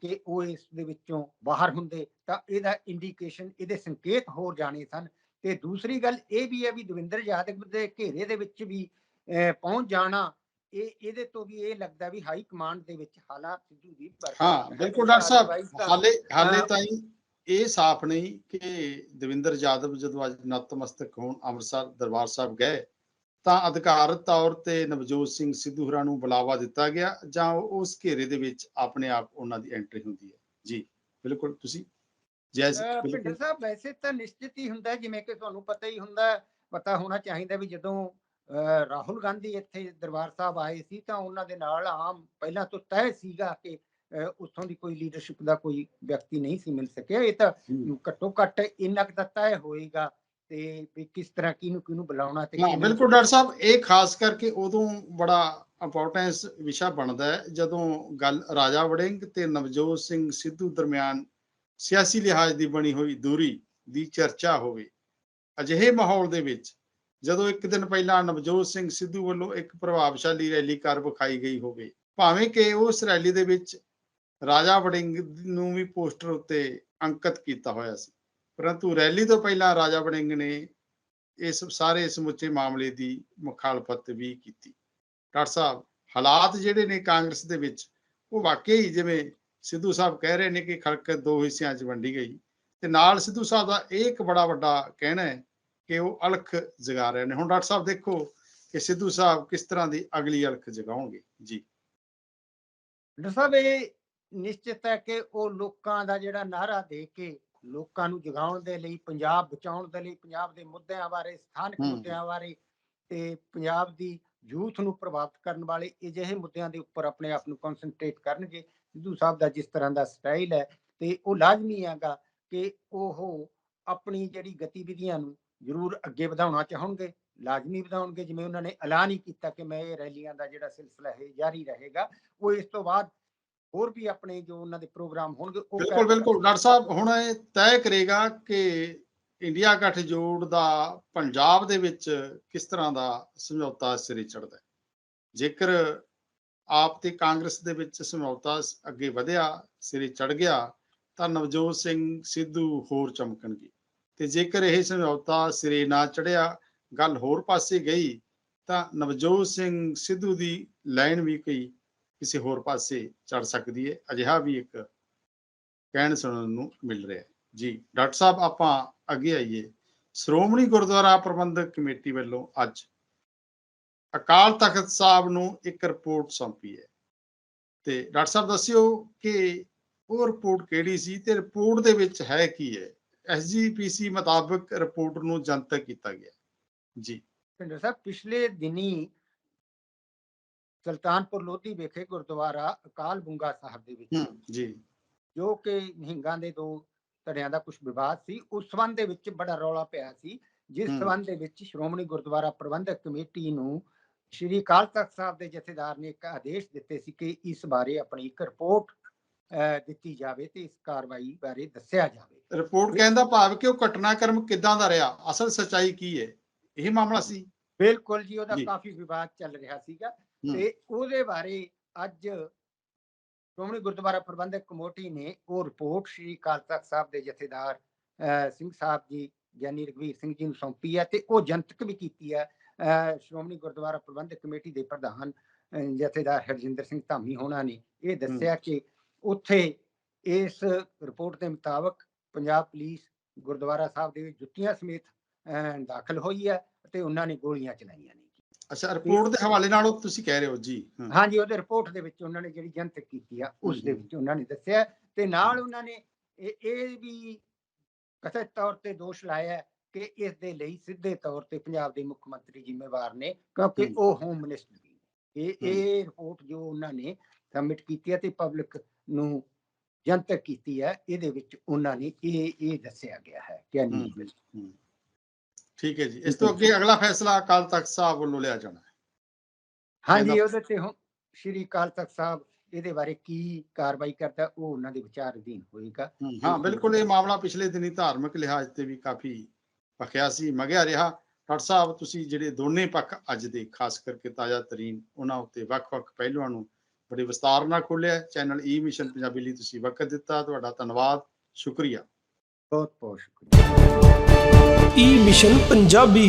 ਕਿ ਉਹ ਇਸ ਦੇ ਵਿੱਚੋਂ ਬਾਹਰ ਹੁੰਦੇ ਤਾਂ ਇਹਦਾ ਇੰਡੀਕੇਸ਼ਨ ਇਹਦੇ ਸੰਕੇਤ ਹੋਰ ਜਾਣੇ ਸਨ ਤੇ ਦੂਸਰੀ ਗੱਲ ਇਹ ਵੀ ਹੈ ਵੀ ਦਵਿੰਦਰ ਯਾਦਵ ਦੇ ਘੇਰੇ ਦੇ ਵਿੱਚ ਵੀ ਪਹੁੰਚ ਜਾਣਾ ਇਹ ਇਹਦੇ ਤੋਂ ਵੀ ਇਹ ਲੱਗਦਾ ਵੀ ਹਾਈ ਕਮਾਂਡ ਦੇ ਵਿੱਚ ਹਾਲਾਤ ਸਿੱਧੂ ਦੀ ਹਾਂ। ਬਿਲਕੁਲ ਡਾਕਟਰ ਸਾਹਿਬ ਤਾਂ- ਹਾਲੇ ਹਾਲੇ ਹਾਂ। ਇਹ ਸਾਫ਼ ਨਹੀਂ ਕਿ ਦਵਿੰਦਰ ਯਾਦਵ ਜਦੋਂ ਅੱਜ ਨਤਮਸਤਕ ਹੋਣ ਅੰਮ੍ਰਿਤਸਰ ਦਰਬਾਰ ਸਾਹਿਬ ਗਏ ਤਾਂ ਅਧਿਕਾਰਤ ਤੌਰ ਤੇ ਨਵਜੋਤ ਸਿੰਘ ਸਿੱਧੂ ਹੋਰਾਂ ਨੂੰ ਬੁਲਾਵਾ ਦਿੱਤਾ ਗਿਆ ਜਾਂ ਉਸ ਘੇਰੇ ਦੇ ਵਿੱਚ ਆਪਣੇ ਆਪ ਉਹਨਾਂ ਦੀ ਐਂਟਰੀ ਹੁੰਦੀ ਹੈ। ਜੀ ਬਿਲਕੁਲ ਤੁਸੀਂ? ਭਿੰਡਰ ਸਾਹਿਬ ਵੈਸੇ ਤਾਂ ਨਿਸ਼ਚਿਤ ਹੀ ਹੁੰਦਾ ਜਿਵੇਂ ਕਿ ਤੁਹਾਨੂੰ ਪਤਾ ਹੀ ਹੁੰਦਾ ਪਤਾ ਹੋਣਾ ਚਾਹੀਦਾ ਵੀ ਜਦੋਂ ਰਾਹੁਲ ਗਾਂਧੀ ਇੱਥੇ ਦਰਬਾਰ ਸਾਹਿਬ ਆਏ ਸੀ ਤਾਂ ਉਹਨਾਂ ਦੇ ਨਾਲ ਆਮ ਪਹਿਲਾਂ ਤੋਂ ਤੈਅ ਸੀਗਾ ਕਿ ਉੱਥੋਂ ਦੀ ਕੋਈ ਲੀਡਰਸ਼ਿਪ ਦਾ ਕੋਈ ਵਿਅਕਤੀ ਨਹੀਂ ਸੀ ਮਿਲ ਸਕਿਆ ਇਹ ਤਾਂ। ਘੱਟੋ ਘੱਟ ਇੰਨਾ ਕੁ ਤਾਂ ਤੈਅ ਹੋਏਗਾ ਤੇ ਵੀ ਕਿਸ ਤਰ੍ਹਾਂ ਕਿਹਨੂੰ ਕਿਹਨੂੰ ਬੁਲਾਉਣਾ ਤੇ ਹਾਂ ਬਿਲਕੁਲ ਡਾਕਟਰ ਸਾਹਿਬ ਇਹ ਖਾਸ ਕਰਕੇ ਉਦੋਂ ਬੜਾ ਇੰਪੋਰਟੈਂਸ ਵਿਸ਼ਾ ਬਣਦਾ ਹੈ ਜਦੋਂ ਗੱਲ ਰਾਜਾ ਵੜਿੰਗ ਤੇ ਨਵਜੋਤ ਸਿੰਘ ਸਿੱਧੂ ਦਰਮਿਆਨ ਸਿਆਸੀ ਲਿਹਾਜ਼ ਦੀ ਬਣੀ ਹੋਈ ਦੂਰੀ ਦੀ ਚਰਚਾ ਹੋਵੇ ਅਜਿਹੇ ਮਾਹੌਲ ਦੇ ਵਿੱਚ ਜਦੋਂ ਇੱਕ ਦਿਨ ਪਹਿਲਾਂ ਨਵਜੋਤ ਸਿੰਘ ਸਿੱਧੂ ਵੱਲੋਂ ਇੱਕ ਪ੍ਰਭਾਵਸ਼ਾਲੀ ਰੈਲੀ ਕਰ ਵਿਖਾਈ ਗਈ ਹੋਵੇ ਭਾਵੇਂ ਕਿ ਉਸ ਰੈਲੀ ਦੇ ਵਿੱਚ ਰਾਜਾ ਵੜਿੰਗ ਨੂੰ ਵੀ ਪੋਸਟਰ ਉੱਤੇ ਅੰਕਿਤ ਕੀਤਾ ਹੋਇਆ ਸੀ। ਪਰੰਤੂ ਰੈਲੀ ਤੋਂ ਪਹਿਲਾਂ ਰਾਜਾ ਵੜਿੰਗ ਨੇ ਇਸ, ਸਾਰੇ ਸਮੁੱਚੇ ਮਾਮਲੇ ਦੀ ਮੁਖਾਲਫਤ ਵੀ ਕੀਤੀ। ਡਾਕਟਰ ਸਾਹਿਬ, ਹਾਲਾਤ ਜਿਹੜੇ ਨੇ ਕਾਂਗਰਸ ਦੇ ਵਿੱਚ, ਉਹ ਵਾਕਈ ਜਿਵੇਂ ਸਿੱਧੂ ਸਾਹਿਬ ਕਹਿ ਰਹੇ ਨੇ ਕਿ ਖਲਕ ਦੋ ਹਿੱਸਿਆਂ 'ਚ ਵੰਡੀ ਗਈ ਤੇ ਨਾਲ ਸਿੱਧੂ ਸਾਹਿਬ ਦਾ ਇਹ ਇੱਕ ਬੜਾ ਵੱਡਾ ਕਹਿਣਾ ਹੈ ਕਿ ਉਹ ਅਲਖ ਜਗਾ ਰਹੇ ਨੇ। ਹੁਣ ਡਾਕਟਰ ਸਾਹਿਬ ਦੇਖੋ ਕਿ ਸਿੱਧੂ ਸਾਹਿਬ ਕਿਸ ਤਰ੍ਹਾਂ ਦੀ ਅਗਲੀ ਅਲਖ ਜਗਾਉਣਗੇ। ਜੀ। ਡਾਕਟਰ ਸਾਹਿਬ, ਇਹ ਨਿਸ਼ਚਿਤ ਹੈ ਕਿ ਉਹ ਲੋਕਾਂ ਦਾ ਜਿਹੜਾ ਨਾਰਾ ਦੇ ਕੇ ਲੋਕਾਂ ਨੂੰ ਜਗਾਉਣ ਦੇ ਲਈ ਪੰਜਾਬ ਬਚਾਉਣ ਦੇ ਲਈ ਪੰਜਾਬ ਦੇ ਮੁੱਦਿਆਂ ਬਾਰੇ ਸਥਾਨਕ। ਮੁੱਦਿਆਂ ਬਾਰੇ ਤੇ ਪੰਜਾਬ ਦੀ ਯੂਥ ਨੂੰ ਪ੍ਰਭਾਵਿਤ ਕਰਨ ਵਾਲੇ ਅਜਿਹੇ ਮੁੱਦਿਆਂ ਦੇ ਉੱਪਰ ਆਪਣੇ ਆਪ ਨੂੰ ਕਨਸੈਂਟਰੇਟ ਕਰਨਗੇ। ਸਿੱਧੂ ਸਾਹਿਬ ਦਾ ਜਿਸ ਤਰ੍ਹਾਂ ਦਾ ਸਟਾਈਲ ਹੈ ਤੇ ਉਹ ਲਾਜ਼ਮੀ ਹੈਗਾ ਕਿ ਉਹ ਆਪਣੀ ਜਿਹੜੀ ਗਤੀਵਿਧੀਆਂ ਨੂੰ ਜ਼ਰੂਰ ਅੱਗੇ ਵਧਾਉਣਾ ਚਾਹਣਗੇ ਲਾਜ਼ਮੀ ਵਧਾਉਣਗੇ। ਜਿਵੇਂ ਉਹਨਾਂ ਨੇ ਐਲਾਨ ਹੀ ਕੀਤਾ ਕਿ ਮੈਂ ਇਹ ਰੈਲੀਆਂ ਦਾ ਜਿਹੜਾ ਸਿਲਸਿਲਾ ਹੈ ਜਾਰੀ ਰਹੇਗਾ। ਉਹ ਇਸ ਤੋਂ ਬਾਅਦ ਹੋਰ ਵੀ ਆਪਣੇ ਜੋ ਉਹਨਾਂ ਦੇ ਪ੍ਰੋਗਰਾਮ ਹੋਣਗੇ ਉਹ ਬਿਲਕੁਲ ਬਿਲਕੁਲ। ਡਾਕਟਰ ਸਾਹਿਬ ਹੁਣ ਇਹ ਤੈਅ ਕਰੇਗਾ ਕਿ ਇੰਡੀਆ ਗੱਠਜੋੜ ਦਾ ਪੰਜਾਬ ਦੇ ਵਿੱਚ ਕਿਸ ਤਰ੍ਹਾਂ ਦਾ ਸਮਝੌਤਾ ਸਿਰੇ ਚੜਦਾ ਹੈ? ਜੇਕਰ ਆਪ ਤੇ ਕਾਂਗਰਸ ਦੇ ਵਿੱਚ ਸਮਝੌਤਾ ਅੱਗੇ ਵਧਿਆ ਸਿਰੇ ਚੜ ਗਿਆ ਤਾਂ ਨਵਜੋਤ ਸਿੰਘ ਸਿੱਧੂ ਹੋਰ ਚਮਕਣਗੇ। ਤੇ ਜੇਕਰ ਇਹ ਸਮਝੌਤਾ ਸਿਰੇ ਨਾ ਚੜਿਆ ਗੱਲ ਹੋਰ ਪਾਸੇ ਗਈ ਤਾਂ ਨਵਜੋਤ ਸਿੰਘ ਸਿੱਧੂ ਦੀ ਲਾਈਨ ਵੀ ਕਈ ਕਿਸੇ ਹੋਰ ਪਾਸੇ ਚੜ ਸਕਦੀ ਹੈ। ਅਜਿਹਾ ਵੀ ਇੱਕ ਕਹਿਣ ਸੁਣਨ ਨੂੰ ਮਿਲ ਰਿਹਾ ਹੈ। ਜੀ, ਡਾਕਟਰ ਸਾਹਿਬ, ਆਪਾਂ ਅੱਗੇ ਆਈਏ। ਸ਼੍ਰੋਮਣੀ ਗੁਰਦੁਆਰਾ ਪ੍ਰਬੰਧਕ ਕਮੇਟੀ ਵੱਲੋਂ ਅੱਜ ਅਕਾਲ ਤਖਤ ਸਾਹਿਬ ਨੂੰ ਇੱਕ ਰਿਪੋਰਟ ਸੌਂਪੀ ਹੈ। ਤੇ ਡਾਕਟਰ ਸਾਹਿਬ, ਦੱਸਿਓ ਕਿ ਉਹ ਰਿਪੋਰਟ ਕਿਹੜੀ ਸੀ ਤੇ ਰਿਪੋਰਟ ਦੇ ਵਿੱਚ ਹੈ ਕੀ ਹੈ? ਐਸਜੀਪੀਸੀ ਮੁਤਾਬਕ ਰਿਪੋਰਟ ਨੂੰ ਜਨਤਕ ਕੀਤਾ ਗਿਆ। ਜੀ। ਭਿੰਦਰ ਸਾਹਿਬ, ਪਿਛਲੇ ਦਿਨੀ ਸੁਲਤਾਨਪੁਰ ਲੋਧੀ ਵਿਖੇ ਗੁਰਦੁਆਰਾ ਅਕਾਲ ਬੁੰਗਾ ਸਾਹਿਬ ਦੇ ਵਿੱਚ ਜੀ ਜੋ ਕਿ ਨਿਹੰਗਾਂ ਦੇ ਦੋ ਧੜਿਆਂ ਦਾ ਕੁਝ ਵਿਵਾਦ ਸੀ ਉਸ ਸੰਬੰਧ ਦੇ ਵਿੱਚ ਬੜਾ ਰੌਲਾ ਪਿਆ ਸੀ ਜਿਸ। ਸੰਬੰਧ ਦੇ ਵਿੱਚ ਸ਼੍ਰੋਮਣੀ ਗੁਰਦੁਆਰਾ ਪ੍ਰਬੰਧਕ ਕਮੇਟੀ ਨੂੰ ਸ਼੍ਰੀ ਅਕਾਲ ਤਖਤ ਸਾਹਿਬ ਦੇ ਜਥੇਦਾਰ ਨੇ ਇੱਕ ਆਦੇਸ਼ ਦਿੱਤੇ ਸੀ ਕਿ ਇਸ ਬਾਰੇ ਆਪਣੀ ਇੱਕ ਰਿਪੋਰਟ ਦਿੱਤੀ ਜਾਵੇ ਤੇ ਇਸ ਕਾਰਵਾਈ ਬਾਰੇ ਦੱਸਿਆ ਜਾਵੇ ਰਿਪੋਰਟ ਕਹਿੰਦਾ ਭਾਵ ਕਿ ਉਹ ਘਟਨਾਕ੍ਰਮ ਕਿਦਾਂ ਦਾ ਰਿਹਾ ਅਸਲ ਸਚਾਈ ਕੀ ਹੈ ਇਹ ਮਾਮਲਾ ਸੀ ਬਿਲਕੁਲ ਜੀ ਉਹਦਾ। ਕਾਫੀ ਵਿਵਾਦ ਚੱਲ ਰਿਹਾ ਸੀਗਾ। ਤੇ ਉਹਦੇ ਬਾਰੇ ਅੱਜ ਸ਼੍ਰੋਮਣੀ ਗੁਰਦੁਆਰਾ ਪ੍ਰਬੰਧਕ ਕਮੇਟੀ ਨੇ ਉਹ ਰਿਪੋਰਟ ਸ਼੍ਰੀ ਅਕਾਲ ਤਖਤ ਸਾਹਿਬ ਦੇ ਜਥੇਦਾਰ ਸਿੰਘ ਸਾਹਿਬ ਜੀ ਗਿਆਨੀ ਰਘਵੀਰ ਸਿੰਘ ਜੀ ਨੂੰ ਸੌਂਪੀ ਹੈ ਤੇ ਉਹ ਜਨਤਕ ਵੀ ਕੀਤੀ ਹੈ। ਸ਼੍ਰੋਮਣੀ ਗੁਰਦੁਆਰਾ ਪ੍ਰਬੰਧਕ ਕਮੇਟੀ ਦੇ ਪ੍ਰਧਾਨ ਜਥੇਦਾਰ ਹਰਜਿੰਦਰ ਸਿੰਘ ਧਾਮੀ ਹੋਣਾ ਨੇ ਇਹ ਦੱਸਿਆ ਕਿ ਉੱਥੇ ਇਸ ਰਿਪੋਰਟ ਦੇ ਮੁਤਾਬਕ ਪੰਜਾਬ ਪੁਲਿਸ ਗੁਰਦੁਆਰਾ ਸਾਹਿਬ ਦੇ ਵਿੱਚ ਜੁੱਤੀਆਂ ਸਮੇਤ ਦਾਖਲ ਹੋਈ ਹੈ ਤੇ ਉਹਨਾਂ ਨੇ ਗੋਲੀਆਂ ਚਲਾਈਆਂ ਨੇ। ਅੱਛਾ ਰਿਪੋਰਟ ਦੇ ਹਵਾਲੇ ਨਾਲ ਉਹ ਤੁਸੀਂ ਕਹਿ ਰਹੇ ਹੋ ਜੀ ਹਾਂ। ਹਾਂਜੀ ਉਹਦੇ ਰਿਪੋਰਟ ਦੇ ਵਿੱਚ ਉਹਨਾਂ ਨੇ ਜਿਹੜੀ ਜਨਤਕ ਕੀਤੀ ਆ ਉਸ ਦੇ। ਵਿੱਚ ਉਹਨਾਂ ਨੇ ਦੱਸਿਆ ਤੇ ਨਾਲ ਉਹਨਾਂ ਨੇ ਇਹ ਵੀ ਕਥਿਤ ਤੌਰ ਤੇ ਦੋਸ਼ ਲਾਇਆ ਕਿ ਇਸ ਦੇ ਲਈ ਸਿੱਧੇ ਤੌਰ ਤੇ ਪੰਜਾਬ ਦੇ ਮੁੱਖ ਮੰਤਰੀ ਜ਼ਿੰਮੇਵਾਰ ਨੇ ਕਿਉਂਕਿ। ਉਹ ਹੋਮ ਮਿਨਿਸਟਰ ਨੇ। ਇਹ। ਇਹ ਰਿਪੋਰਟ ਜੋ ਉਹਨਾਂ ਨੇ ਸਬਮਿਟ ਕੀਤੀ ਹੈ ਤੇ ਪਬਲਿਕ ਨੂੰ ਜਨਤਕ ਕੀਤੀ ਹੈ ਇਹਦੇ ਵਿੱਚ ਉਹਨਾਂ ਨੇ ਇਹ ਇਹ ਦੱਸਿਆ ਗਿਆ ਹੈ ਕਿ ਹਮ। ਠੀਕ ਹੈ ਜੀ। ਇਸ ਤੋਂ ਅੱਗੇ ਅਗਲਾ ਫੈਸਲਾ ਅਕਾਲ ਤਖਤ ਸਾਹਿਬ ਵੱਲੋਂ ਲਿਆ ਜਾਣਾ ਹੈ। ਹਾਂਜੀ ਉਹਦੇ ਤੇ ਹੁਣ ਸ਼੍ਰੀ ਅਕਾਲ ਤਖਤ ਸਾਹਿਬ ਇਹਦੇ ਬਾਰੇ ਕੀ ਕਾਰਵਾਈ ਕਰਦਾ ਉਹ ਉਹਨਾਂ ਦੇ ਵਿਚਾਰ ਅਧੀਨ ਹੋਏਗਾ। ਹਾਂ ਬਿਲਕੁਲ ਇਹ ਮਾਮਲਾ ਪਿਛਲੇ ਦਿਨੀ ਧਾਰਮਿਕ ਲਿਹਾਜ਼ ਤੇ ਵੀ ਕਾਫੀ ਭਖਿਆ ਸੀ ਮਗਿਆ ਰਿਹਾ। ਡਾਕਟਰ ਸਾਹਿਬ ਤੁਸੀਂ ਜਿਹੜੇ ਦੋਨੇ ਪੱਖ ਅੱਜ ਦੇ ਖਾਸ ਕਰਕੇ ਤਾਜ਼ਾ ਤਰੀਨ ਉਹਨਾਂ ਉੱਤੇ ਵੱਖ-ਵੱਖ ਪਹਿਲੂਆਂ ਨੂੰ ਬੜੇ ਵਿਸਤਾਰ ਨਾਲ ਖੋਲਿਆ ਚੈਨਲ ਈ ਮਿਸ਼ਨ ਪੰਜਾਬੀ ਲਈ ਤੁਸੀਂ ਵਕਤ ਦਿੱਤਾ ਤੁਹਾਡਾ ਧੰਨਵਾਦ ਸ਼ੁਕਰੀਆ। ਬਹੁਤ ਬਹੁਤ ਸ਼ੁਕਰੀਆ। ਈ ਮਿਸ਼ਨ ਪੰਜਾਬੀ